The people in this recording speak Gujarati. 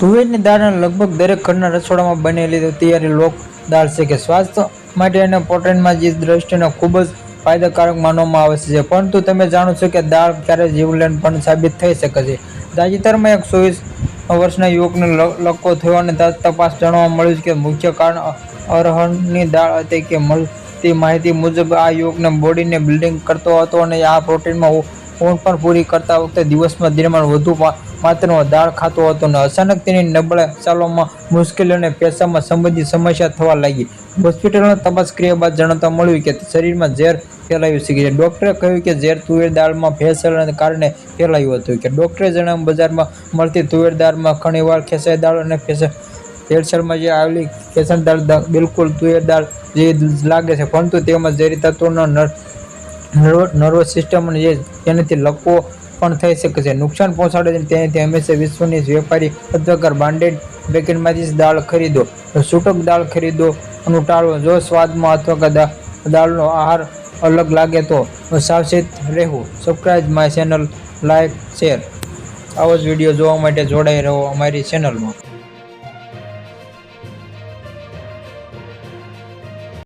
તુવેરની દાળ લગભગ દરેક ઘરના રસોડામાં બનેલી તૈયારી લોક દાળ છે કે સ્વાસ્થ્ય માટે અને પ્રોટીનમાં જે દ્રષ્ટિને ખૂબ જ ફાયદાકારક માનવામાં આવે છે. પરંતુ તમે જાણો છો કે દાળ ક્યારે જીવલેણ પણ સાબિત થઈ શકે છે. તાજેતરમાં એક ચોવીસ વર્ષના યુવકને લ- લકવો થયો અને તપાસ જાણવા મળ્યું છે કે મુખ્ય કારણ અ- અરહરની દાળ હતી કે મળતી માહિતી મુજબ આ યુવકને બોડીને બિલ્ડિંગ કરતો હતો અને આ પ્રોટીનમાં ઊંઘ પણ પૂરી કરતા વખતે દિવસમાં દરમિયાન વધુ માત્રનો દાળ ખાતો હતો અને અચાનક તેની નબળા ચાલવામાં મુશ્કેલી અને પેશામાં સંબંધિત સમસ્યા થવા લાગી. હોસ્પિટલમાં તપાસ ક્રિયા બાદ જણાતા મળ્યું કે શરીરમાં ઝેર ફેલાયું છે ડૉક્ટરે કહ્યું કે ઝેર તુવેર દાળમાં ભેળસેળને કારણે ફેલાયું હતું કે ડૉક્ટરે જણાવ્યું બજારમાં મળતી તુવેર દાળમાં ઘણીવાર ખેસાઈ દાળ અને ભેળસેળમાં જે આવેલી ખેસણ દાળ બિલકુલ તુવેર દાળ જેવી લાગે છે, પરંતુ તેમાં ઝેરી તત્વોનો નર નર્વ નર્વસ સિસ્ટમ અને જે તેનાથી લકવો પણ થઈ શકે છે. નુકસાન પહોંચાડે છે તેનાથી હંમેશા વિશ્વની વેપારી અથવા બ્રાન્ડેડ પેકેટમાંથી દાળ ખરીદો. છૂટક દાળ ખરીદો અને ટાળવો જો સ્વાદમાં અથવા દાળનો આહાર અલગ લાગે તો સાવચેત રહેવું. Subscribe my channel like share આવો જ વીડિયો જોવા માટે જોડાઈ રહો અમારી ચેનલમાં